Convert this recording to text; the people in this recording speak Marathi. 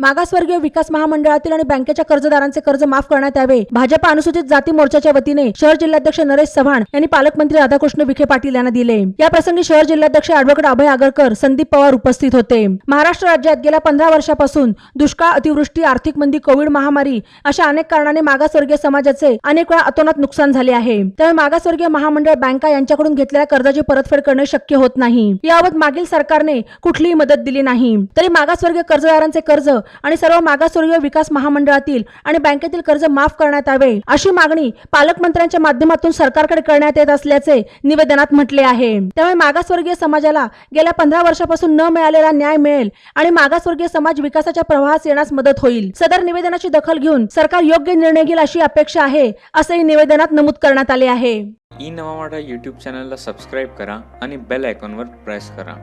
मागासवर्गीय विकास महामंडळातील आणि बँकेच्या कर्जदारांचे कर्ज माफ करण्यात यावे. भाजप अनुसूचित जाती मोर्चाच्या वतीने शहर जिल्हाध्यक्ष नरेश चव्हाण यांनी पालकमंत्री राधाकृष्ण विखे पाटील यांना दिले. या प्रसंगी शहर जिल्हाध्यक्ष अॅडव्होकेट अभय आगरकर संदीप पवार उपस्थित होते. महाराष्ट्र राज्यात गेल्या पंधरा वर्षापासून दुष्काळ अतिवृष्टी आर्थिक मंदी कोविड महामारी अशा अनेक कारणाने मागासवर्गीय समाजाचे अनेक वेळा अतोनात नुकसान झाले आहे. त्यामुळे मागासवर्गीय महामंडळ बँका यांच्याकडून घेतलेल्या कर्जाची परतफेड करणे शक्य होत नाही. याबाबत मागील सरकारने कुठलीही मदत दिली नाही. तरी मागासवर्गीय कर्जदारांचे कर्ज आणि सर्व मागासवर्गीय विकास महामंडळातील आणि बँकेतील कर्ज माफ करण्यात यावे अशी मागणी पालकमंत्र्यांच्या माध्यमातून सरकारकडे करण्यात येत असल्याचे निवेदनात म्हटले आहे. त्यामुळे मागासवर्गीय समाजाला गेल्या पंधरा वर्षापासून न मिळालेला न्याय मिळेल आणि मागासवर्गीय समाज विकासाच्या प्रवाहास येण्यास मदत होईल. सदर निवेदनाची दखल घेऊन सरकार योग्य निर्णय घेईल अशी अपेक्षा आहे असंही निवेदनात नमूद करण्यात आले आहे. ई नवा मराठा यूट्यूब चॅनलला सबस्क्राईब करा आणि बेल आयकॉनवर प्रेस करा.